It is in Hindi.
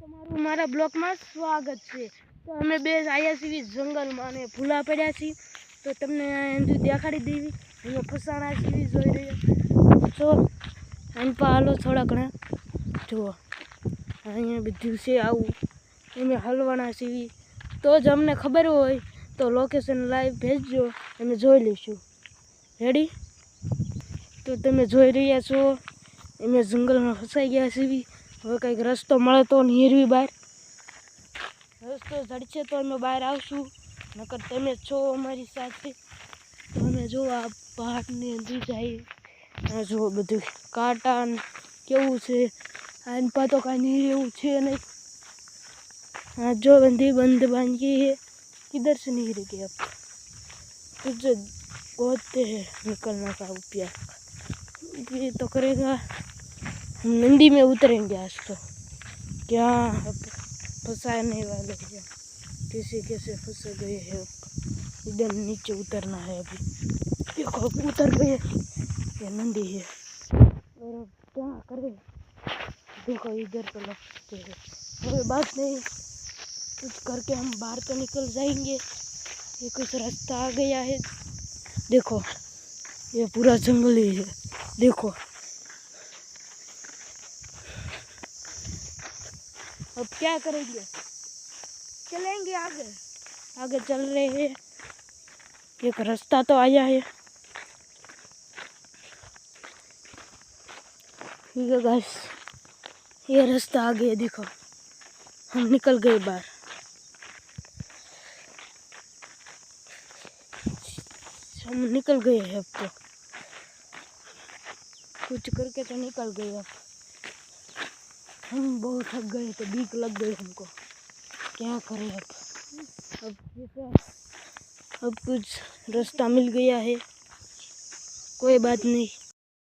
તમારું મારા બ્લોકમાં સ્વાગત છે. તો અમે બે આવ્યા છીએ જંગલમાં અને ભૂલા પડ્યા છીએ. તો તમને અહીંથી દેખાડી દેવી. અમે ફસાણા છીએ જોઈ રહ્યા. છો એમ પા હાલો થોડા ઘણા. જુઓ, અહીંયા બધું છે આવું. અમે હલવાના છીએ. તો જ અમને ખબર હોય તો લોકેશન લાઈવ ભેજજો. અમે જોઈ લઈશું. રેડી તો તમે જોઈ રહ્યા છો, અમે જંગલમાં ફસાઈ ગયા છીએ. હવે કંઈક રસ્તો મળે તો નીરવી બહાર રસ્તો જડશે તો અમે બહાર આવશું નકર તમે છો અમારી સાથે તો અમે જો આ પહાડની અંદર જાય આ જુઓ બધું કાંટા ને કેવું છે આન પા તો કાંઈ નહીં એવું છે નહીં हाँ जो बंदी बंद बांधी है किधर से नहीं रही अब कुछ गोदते हैं निकलना का उपाय ये तो करेगा हम नंदी में उतरेंगे आज तो। क्या फंसाने वाले हैं। कैसे कैसे फंस गए हैं। इधर नीचे उतरना है अभी। देखो, उतर गए। ये नंदी है। और क्या करें? देखो, इधर तो लगते हैं। कोई बात नहीं। कुछ करके हम बाहर तो निकल जाएँगे। ये कुछ रास्ता आ गया है। देखो, ये पूरा जंगल ही है। देखो। अब क्या करेंगे? चलेंगे आगे। आगे चल रहे हैं। एक रास्ता तो आया है। ठीक है गाइस ये रास्ता आ गया देखो। हम निकल गए बाहर। हम निकल गए हैं अब तो। कुछ करके तो निकल गए अब। हम बहुत थक गए तो बीक लग गई हमको। क्या करें अब? अब अब कुछ रास्ता मिल गया है। कोई बात नहीं।